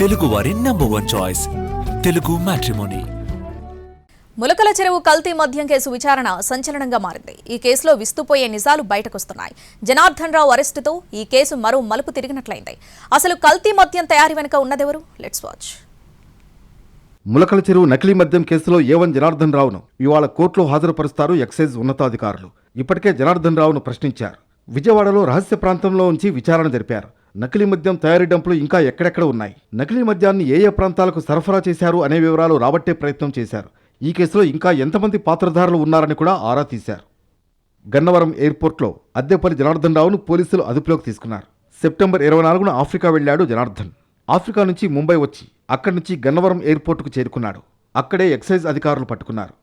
తెలుగువారి number one choice Telugu matrimony Mulakala Cheruvu కల్తీ మద్యం కేసు విచారణ సంచలనంగా మారింది. ఈ కేసులో విస్తుపోయే నిజాలు బయటకొస్తున్నాయి. జనార్దన్ రావు అరెస్టుతో ఈ కేసు మరో మలుపు తిరిగినట్లయింది. అసలు కల్తీ మద్యం తయారీ వెనుక ఉన్నదెవరు? లెట్స్ వాచ్ ములకల చెరువు నకిలీ మద్యం కేసులో ఏవన్ జనార్దన్ రావును ఇవాళ కోర్టులో హాజరుపరుస్తారు ఎక్సైజ్ ఉన్నతాధికారులు. ఇప్పటికే జనార్దన్ రావును ప్రశ్నించారు. విజయవాడలో రహస్య ప్రాంతంలో ఉంచి విచారణ జరిపారు. నకిలీ మద్యం తయారీ డంపులు ఇంకా ఎక్కడెక్కడ ఉన్నాయి? నకిలీ మద్యాన్ని ఏ ఏ ప్రాంతాలకు సరఫరా చేశారు అనే వివరాలు రాబట్టే ప్రయత్నం చేశారు. ఈ కేసులో ఇంకా ఎంతమంది పాత్రధారులు ఉన్నారని కూడా ఆరా తీశారు. గన్నవరం ఎయిర్పోర్ట్లో అద్దెపల్లి జనార్దన్ రావును పోలీసులు అదుపులోకి తీసుకున్నారు. సెప్టెంబర్ ఇరవై నాలుగున ఆఫ్రికా వెళ్ళాడు జనార్దన్. ఆఫ్రికా నుంచి ముంబై వచ్చి అక్కడి నుంచి గన్నవరం ఎయిర్పోర్టుకు చేరుకున్నాడు. అక్కడే ఎక్సైజ్ అధికారులు పట్టుకున్నారు.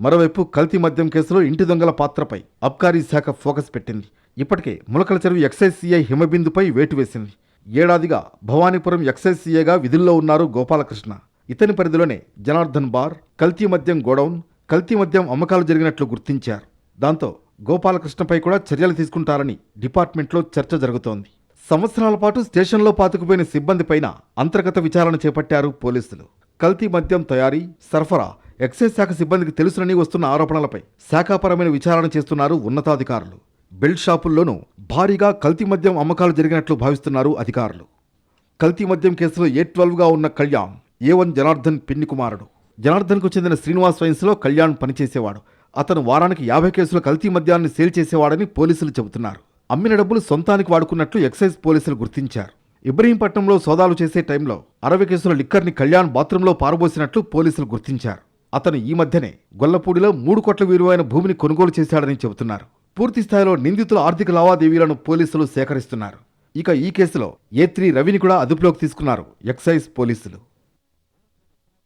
మరోవైపు కల్తీ మద్యం కేసులో ఇంటి దొంగల పాత్రపై అబ్కారీ శాఖ ఫోకస్ పెట్టింది. ఇప్పటికే ములకల చెరువు ఎక్సైజ్ సీఐ హిమబిందుపై వేటు వేసింది. ఏడాదిగా భవానీపురం ఎక్సైజ్ సీఐగా విధుల్లో ఉన్నారు గోపాలకృష్ణ. ఇతని పరిధిలోనే జనార్దన్ బార్ కల్తీ మద్యం గోడౌన్ కల్తీ మద్యం అమ్మకాలు జరిగినట్లు గుర్తించారు. దాంతో గోపాలకృష్ణపై కూడా చర్యలు తీసుకుంటారని డిపార్ట్మెంట్లో చర్చ జరుగుతోంది. సంవత్సరాల పాటు స్టేషన్లో పాతుకుపోయిన సిబ్బందిపైన అంతర్గత విచారణ చేపట్టారు పోలీసులు. కల్తీ మద్యం తయారీ సరఫరా ఎక్సైజ్ శాఖ సిబ్బందికి తెలుసునని వస్తున్న ఆరోపణలపై శాఖాపరమైన విచారణ చేస్తున్నారు ఉన్నతాధికారులు. బెల్ట్ షాపుల్లోనూ భారీగా కల్తీ మద్యం అమ్మకాలు జరిగినట్లు భావిస్తున్నారు అధికారులు. కల్తీ మద్యం కేసులో ఏ ట్వెల్వ్గా ఉన్న కళ్యాణ్ ఏ వన్ జనార్దన్ పిన్ని కుమారుడు. జనార్దన్కు చెందిన శ్రీనివాస్ వైన్స్లో కళ్యాణ్ పనిచేసేవాడు. అతను వారానికి యాభై కేసుల కల్తీ మద్యాన్ని సేల్ చేసేవాడని పోలీసులు చెబుతున్నారు. అమ్మిన డబ్బులు సొంతానికి వాడుకున్నట్లు ఎక్సైజ్ పోలీసులు గుర్తించారు. ఇబ్రహీంపట్నంలో సోదాలు చేసే టైంలో అరవై కేసుల లిక్కర్ని కళ్యాణ్ బాత్రూంలో పారబోసినట్లు పోలీసులు గుర్తించారు. అతను ఈ మధ్యనే గొల్లపూడిలో మూడు కోట్ల విలువైన భూమిని కొనుగోలు చేశాడని చెబుతున్నారు. పూర్తి స్థాయిలో నిందితుల ఆర్థిక లావాదేవీలను పోలీసులు సేకరిస్తున్నారు. ఇక ఈ కేసులో ఏ త్రీ రవిని కూడా అదుపులోకి తీసుకున్నారు ఎక్సైజ్ పోలీసులు.